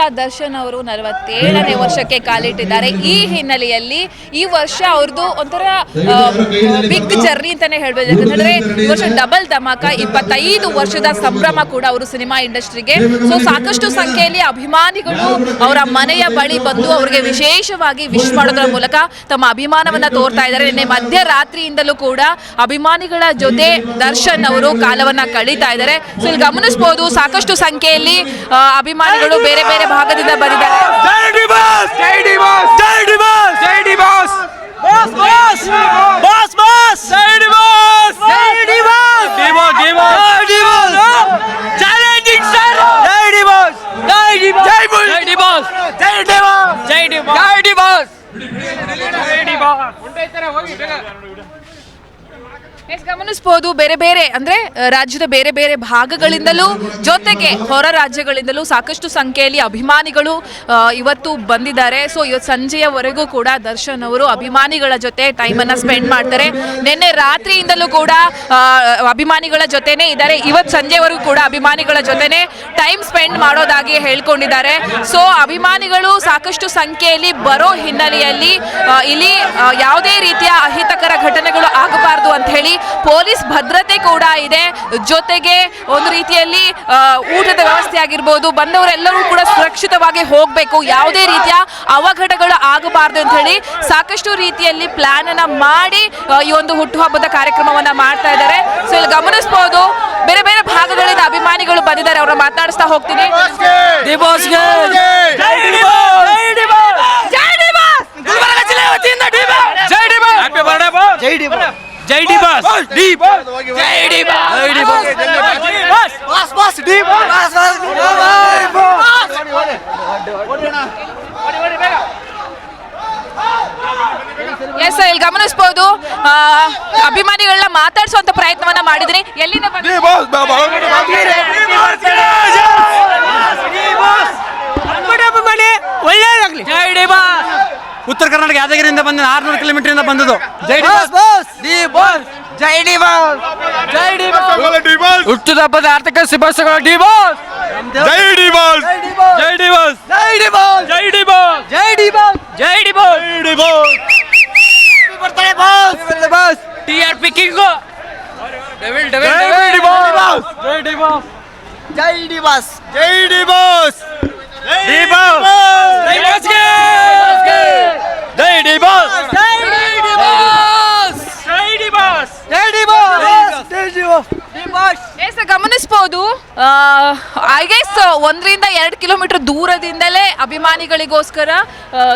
Star Darshan ಅವರು ನಲವತ್ತೇಳನೇ ವರ್ಷಕ್ಕೆ ಕಾಲಿಟ್ಟಿದ್ದಾರೆ. ಈ ಹಿನ್ನೆಲೆಯಲ್ಲಿ ಈ ವರ್ಷ ಅವ್ರದ್ದು ಒಂಥರ ಬಿಗ್ ಜರ್ನಿ ಅಂತಾನೆ ಹೇಳ್ಬೋದು. ಯಾಕಂದ್ರೆ ಈ ವರ್ಷ ಡಬಲ್ ಧಮಾಕ, ಇಪ್ಪತ್ತೈದು ವರ್ಷದ ಸಂಭ್ರಮ ಕೂಡ ಅವರು ಸಿನಿಮಾ ಇಂಡಸ್ಟ್ರಿಗೆ. ಸೊ ಸಾಕಷ್ಟು ಸಂಖ್ಯೆಯಲ್ಲಿ ಅಭಿಮಾನಿಗಳು ಅವರ ಮನೆಯ ಬಳಿ ಬಂದು ಅವರಿಗೆ ವಿಶೇಷವಾಗಿ ವಿಶ್ ಮಾಡೋದ್ರ ಮೂಲಕ ತಮ್ಮ ಅಭಿಮಾನವನ್ನ ತೋರ್ತಾ ಇದ್ದಾರೆ. ನಿನ್ನೆ ಮಧ್ಯರಾತ್ರಿಯಿಂದಲೂ ಕೂಡ ಅಭಿಮಾನಿಗಳ ಜೊತೆ ದರ್ಶನ್ ಅವರು ಕಾಲವನ್ನ ಕಳೀತಾ ಇದ್ದಾರೆ. ಸೊ ಇಲ್ಲಿ ಗಮನಿಸಬಹುದು ಸಾಕಷ್ಟು ಸಂಖ್ಯೆಯಲ್ಲಿ ಅಭಿಮಾನಿಗಳು ಬೇರೆ ಬೇರೆ ಭಾಗದಿಂದ ಬಂದಿದ್ದಾರೆ ಜೈ ಡಿ ಬಾಸ್ ಜೈ ಡಿ ಬಾಸ್ ಜೈ ಡಿ ಬಾಸ್ ಜೈ D boss boss boss boss boss ಜೈ ಡಿ ಬಾಸ್ ಜೈ D boss D boss D boss ಜೈ ಡಿ ಬಾಸ್ ಚಾಲೆಂಜಿಂಗ್ ಸ್ಟಾರ್ ಜೈ ಡಿ ಬಾಸ್ ಜೈ ಡಿ ಬಾಸ್ ಜೈ ಡಿ ಬಾಸ್ ಜೈ ಡಿ ಬಾಸ್ ಜೈ D boss ಜೈ D boss ಜೈ D boss ಎಸ್ ಗಮನಿಸಬಹುದು ಬೇರೆ ಬೇರೆ, ಅಂದ್ರೆ ರಾಜ್ಯದ ಬೇರೆ ಬೇರೆ ಭಾಗಗಳಿಂದಲೂ, ಜೊತೆಗೆ ಹೊರ ರಾಜ್ಯಗಳಿಂದಲೂ ಸಾಕಷ್ಟು ಸಂಖ್ಯೆಯಲ್ಲಿ ಅಭಿಮಾನಿಗಳು ಇವತ್ತು ಬಂದಿದ್ದಾರೆ. ಸೊ ಇವತ್ತು ಸಂಜೆಯವರೆಗೂ ಕೂಡ ದರ್ಶನ್ ಅವರು ಅಭಿಮಾನಿಗಳ ಜೊತೆ ಟೈಮನ್ನು ಸ್ಪೆಂಡ್ ಮಾಡ್ತಾರೆ. ನಿನ್ನೆ ರಾತ್ರಿಯಿಂದಲೂ ಕೂಡ ಅಭಿಮಾನಿಗಳ ಜೊತೆನೆ ಇದ್ದಾರೆ. ಇವತ್ತು ಸಂಜೆವರೆಗೂ ಕೂಡ ಅಭಿಮಾನಿಗಳ ಜೊತೆನೆ ಟೈಮ್ ಸ್ಪೆಂಡ್ ಮಾಡೋದಾಗಿ ಹೇಳ್ಕೊಂಡಿದ್ದಾರೆ. ಸೊ ಅಭಿಮಾನಿಗಳು ಸಾಕಷ್ಟು ಸಂಖ್ಯೆಯಲ್ಲಿ ಬರೋ ಹಿನ್ನೆಲೆಯಲ್ಲಿ ಇಲ್ಲಿ ಯಾವುದೇ ರೀತಿಯ ಅಹಿತಕರ ಘಟನೆಗಳು ಆಗಬಾರದು ಅಂತ ಹೇಳಿ ಪೊಲೀಸ್ ಭದ್ರತೆ ಕೂಡ ಇದೆ. ಜೊತೆಗೆ ಒಂದು ರೀತಿಯಲ್ಲಿ ಊಟದ ವ್ಯವಸ್ಥೆ ಆಗಿರ್ಬೋದು ಬಂದವರೆಲ್ಲರೂ ಕೂಡ ಸುರಕ್ಷಿತವಾಗಿ ಹೋಗಬೇಕು. ಯಾವುದೇ ರೀತಿಯ ಅವಘಡಗಳು ಆಗಬಾರ್ದು ಅಂತ ಹೇಳಿ ಸಾಕಷ್ಟು ರೀತಿಯಲ್ಲಿ ಪ್ಲಾನ್ ಅನ್ನ ಮಾಡಿ ಈ ಒಂದು ಹುಟ್ಟುಹಬ್ಬದ ಕಾರ್ಯಕ್ರಮವನ್ನ ಮಾಡ್ತಾ ಇದ್ದಾರೆ. ಸೊ ಇಲ್ಲಿ ಗಮನಿಸಬಹುದು ಬೇರೆ ಬೇರೆ ಭಾಗಗಳಿಂದ ಅಭಿಮಾನಿಗಳು ಬಂದಿದ್ದಾರೆ. ಅವರ ಮಾತಾಡಿಸ್ತಾ ಹೋಗ್ತೀನಿ. ಜೈ ಡಿ ಜೈ D boss D boss! Gulbarga ಜಿಲ್ಲೆ ವತಿಯಿಂದ ಡಿ ಬಾಸ್ ಜೈ ಡಿ ಬಾಸ್ ಬಾಸ್ ಜೈ D boss D boss boss D boss ಜೈ D boss boss boss D boss boss S ಇಲ್ಲಿ ಗಮನಿಸಬಹುದು ಅಭಿಮಾನಿಗಳನ್ನ ಮಾತಾಡಿಸುವಂತ ಪ್ರಯತ್ನವನ್ನ ಮಾಡಿದ್ರಿ ಎಲ್ಲಿಂದ ಒಳ್ಳೇದಾಗ್ಲಿ ಒಳ್ಳೆಯದಾಗ್ಲಿ ಜೈ ಡಿ ಬಾಸ್ ಉತ್ತರ ಕರ್ನಾಟಕ ಯಾದಗಿರಿಯಿಂದ ಬಂದ ಆರ್ನೂರು ಕಿಲೋಮೀಟರ್ ಇಂದ ಬಂದದ್ದು ಜೈ D boss boss D boss ಜೈ ಡಿ ಬಾಸ್ ಜೈ ಡಿ ಬಾಸ್ ಹುಟ್ಟಿದ ಹಬ್ಬದ ಆರ್ಥಿಕ ಶುಭಾಶಯಗಳು ಡಿ ಬಾಸ್ ಜೈ ಡಿ ಬಾಸ್ ಜೈ ಡಿ ಬಾಸ್ ಜೈ ಡಿ ಬಾಸ್ ಜೈ ಡಿ ಬಾಸ್ ಜೈ ಡಿ ಬಾಸ್ ಜೈ ಡಿ ಬಾಸ್ ಜೈ ಡಿ ಬಾಸ್ ಬರ್ತಾರೆ boss boss T R P king devil devil ಜೈ ಡಿ ಬಾಸ್ ಜೈ ಡಿ ಬಾಸ್ ಜೈ ಡಿ ಬಾಸ್ ಜೈ ಡಿ ಬಾಸ್ ಡಿ ಬಾಸ್ ಜೈ ಬಾಸ್ಗೆ ಜೈ ಡಿ ಬಾಸ್! ಜೈ ಡಿ ಬಾಸ್! ಜೈ ಡಿ ಬಾಸ್! ಜೈ ಡಿ ಬಾಸ್! ಜೈ ಡಿ ಬಾಸ್! D boss! ಏಸ ಗಮನಿಸಬಹುದು ಐ ಗೆಸ್ ಒಂದರಿಂದ ಎರಡು ಕಿಲೋಮೀಟರ್ ದೂರದಿಂದಲೇ ಅಭಿಮಾನಿಗಳಿಗೋಸ್ಕರ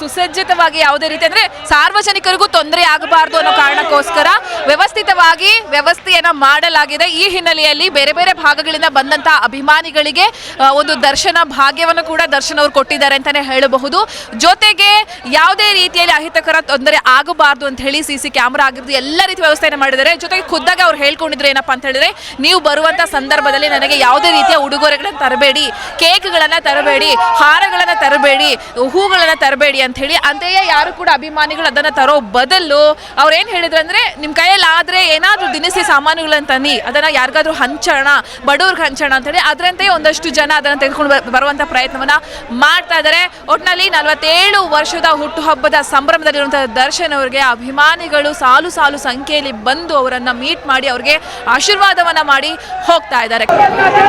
ಸುಸಜ್ಜಿತವಾಗಿ ಯಾವುದೇ ರೀತಿ ಅಂದರೆ ಸಾರ್ವಜನಿಕರಿಗೂ ತೊಂದರೆ ಆಗಬಾರ್ದು ಅನ್ನೋ ಕಾರಣಕ್ಕೋಸ್ಕರ ವ್ಯವಸ್ಥಿತವಾಗಿ ವ್ಯವಸ್ಥೆಯನ್ನು ಮಾಡಲಾಗಿದೆ. ಈ ಹಿನ್ನೆಲೆಯಲ್ಲಿ ಬೇರೆ ಬೇರೆ ಭಾಗಗಳಿಂದ ಬಂದಂಥ ಅಭಿಮಾನಿಗಳಿಗೆ ಒಂದು ದರ್ಶನ ಭಾಗ್ಯವನ್ನು ಕೂಡ ದರ್ಶನ ಅವರು ಕೊಟ್ಟಿದ್ದಾರೆ ಅಂತಾನೆ ಹೇಳಬಹುದು. ಜೊತೆಗೆ ಯಾವುದೇ ರೀತಿಯಲ್ಲಿ ಅಹಿತಕರ ತೊಂದರೆ ಆಗಬಾರ್ದು ಅಂತ ಹೇಳಿ ಸಿ ಸಿ ಕ್ಯಾಮ್ರಾ ಆಗಿರ್ಬೋದು ಎಲ್ಲ ರೀತಿ ವ್ಯವಸ್ಥೆಯನ್ನು ಮಾಡಿದ್ದಾರೆ. ಜೊತೆಗೆ ಖುದ್ದಾಗಿ ಅವ್ರು ಹೇಳ್ಕೊಂಡಿದ್ರು ಏನಪ್ಪಾ ಅಂತ ಹೇಳಿದ್ರೆ, ನೀವು ಬರುವಂತ ಸಂದರ್ಭದಲ್ಲಿ ನನಗೆ ಯಾವುದೇ ರೀತಿಯ ಉಡುಗೊರೆಗಳನ್ನು ತರಬೇಡಿ, ಕೇಕ್ಗಳನ್ನ ತರಬೇಡಿ, ಹಾರಗಳನ್ನು ತರಬೇಡಿ, ಹೂಗಳನ್ನು ತರಬೇಡಿ ಅಂತ ಹೇಳಿ ಅಂತೆಯೇ ಯಾರು ಕೂಡ ಅಭಿಮಾನಿಗಳು ಅದನ್ನ ತರೋ ಬದಲು ಅವ್ರು ಏನು ಹೇಳಿದ್ರು ಅಂದ್ರೆ ನಿಮ್ಮ ಕೈಯಲ್ಲಿ ಆದ್ರೆ ಏನಾದರೂ ದಿನಸಿ ಸಾಮಾನುಗಳನ್ನ ತನ್ನಿ, ಅದನ್ನ ಯಾರಿಗಾದ್ರೂ ಹಂಚೋಣ, ಬಡವ್ರಿಗೆ ಹಂಚೋಣ ಅಂತ ಹೇಳಿ ಅದರಂತೆ ಒಂದಷ್ಟು ಜನ ಅದನ್ನ ತೆಗೆದುಕೊಂಡು ಬರುವಂಥ ಪ್ರಯತ್ನವನ್ನ ಮಾಡ್ತಾ ಇದ್ದಾರೆ ಒಟ್ನಲ್ಲಿ ನಲವತ್ತೇಳು ವರ್ಷದ ಹುಟ್ಟುಹಬ್ಬದ ಸಂಭ್ರಮದಲ್ಲಿರುವಂಥ ದರ್ಶನ್ ಅವರಿಗೆ ಅಭಿಮಾನಿಗಳು ಸಾಲು ಸಾಲು ಸಂಖ್ಯೆಯಲ್ಲಿ ಬಂದು ಅವರನ್ನು ಮೀಟ್ ಮಾಡಿ ಅವ್ರಿಗೆ ಆಶೀರ್ವಾದವನ್ನ ಮಾಡಿ ಹೋಗ್ತಾ ಇದ್ದಾರೆ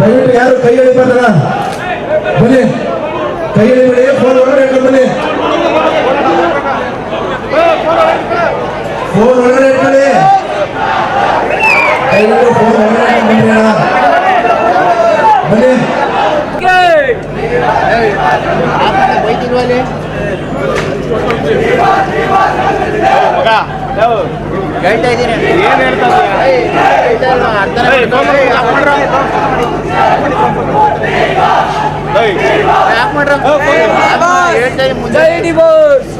ದಯವಿಟ್ಟು ಯಾರು ಕೈ ಎಳಿಬಾರ್ದಲ್ಲ ಬನ್ನಿ ಕೈ ಎಳಿಬೇಡಿ ಫೋನ್ ಒಳಗಡೆ ಇಟ್ಕೊಂಡು ಬನ್ನಿ ಫೋನ್ ಒಳಗಡೆ ಇಟ್ಕೊಳ್ಳಿ ದಯವಿಟ್ಟು ಫೋನ್ ಒಳಗಡೆ ಇಟ್ಕೊಂಡು ಬನ್ನಿ ಅಣ್ಣ. ಬನ್ನಿ ಡಿವೋರ್ಸ್ ಜೈ ಡಿವೋರ್ಸ್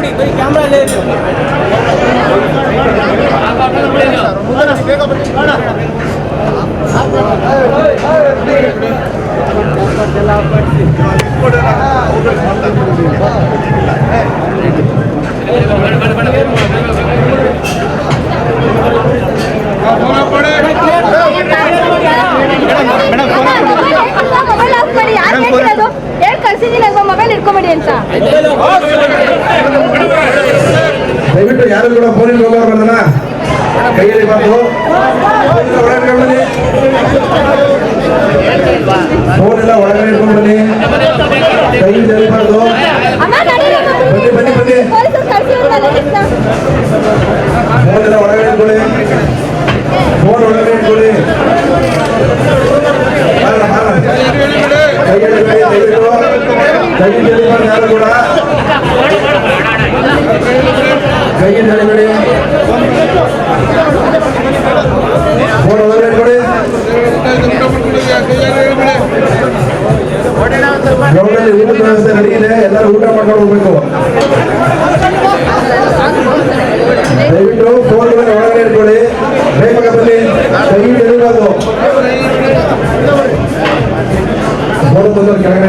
ಕ್ಲಿಯರ್ ಮಾಡಿ ಬರೀ ಕ್ಯಾಮ್ರಾ ಅಲ್ಲೇ ಇರ್ಲಿ. ಮೊಬೈಲ್ ಆಫ್ ಮಾಡಿ ಯಾರು ಹೇಳ್ತಿರೋದು ಹೇಳಿ ಕಳ್ಸಿದ್ದೀನಿ ಅಲ್ವಾ ಮೊಬೈಲ್ ಇಟ್ಕೊಂಬೇಡಿ ಅಂತ ದಯವಿಟ್ಟು ಯಾರು ಕೂಡ ಫೋನಿಗೆ ಹೋಗಬಾರ್ದಲ್ಲ ಕೈ ಎಳಿಬಾರ್ದು ಒಳಗಡೆ ಬನ್ನಿ ಫೋನ್ ಎಲ್ಲ ಒಳಗಡೆ ಇಟ್ಕೊಂಡು ಬನ್ನಿ ಕೈ ಎಳಿಬಾರ್ದು ಅಮ್ಮ ನಡೀರಿ ಬನ್ನಿ ಬನ್ನಿ ಬನ್ನಿ ಪೊಲೀಸರು ಕಳ್ಸಿರೋದು ಫೋನ್ ಎಲ್ಲ ಒಳಗಡೆ ಇಟ್ಕೊಳ್ಳಿ ಫೋನ್ ಒಳಗಡೆ ಇಟ್ಕೊಳ್ಳಿ ಬಾರಲ್ಲ, ಬಾರಲ್ಲ. ಕೈ ಎಳಿಬೇಡಿ ದಯವಿಟ್ಟು ಕೈ ಎಳಿಬಾರ್ದು ಯಾರು ಕೂಡ ಫೋನ್ ಇದೆ. ಎಲ್ಲರೂ ಊಟ ಮಾಡ್ಕೊಂಡು ಹೋಗ್ಬೇಕು. ದಯವಿಟ್ಟು ಫೋನ್ಗಳನ್ನ ಒಳಗಡೆ ಇಟ್ಕೊಳ್ಳಿ. ಬೇಗ ಬನ್ನಿ. ಫೋನ್ ಕೆಳಗಡೆ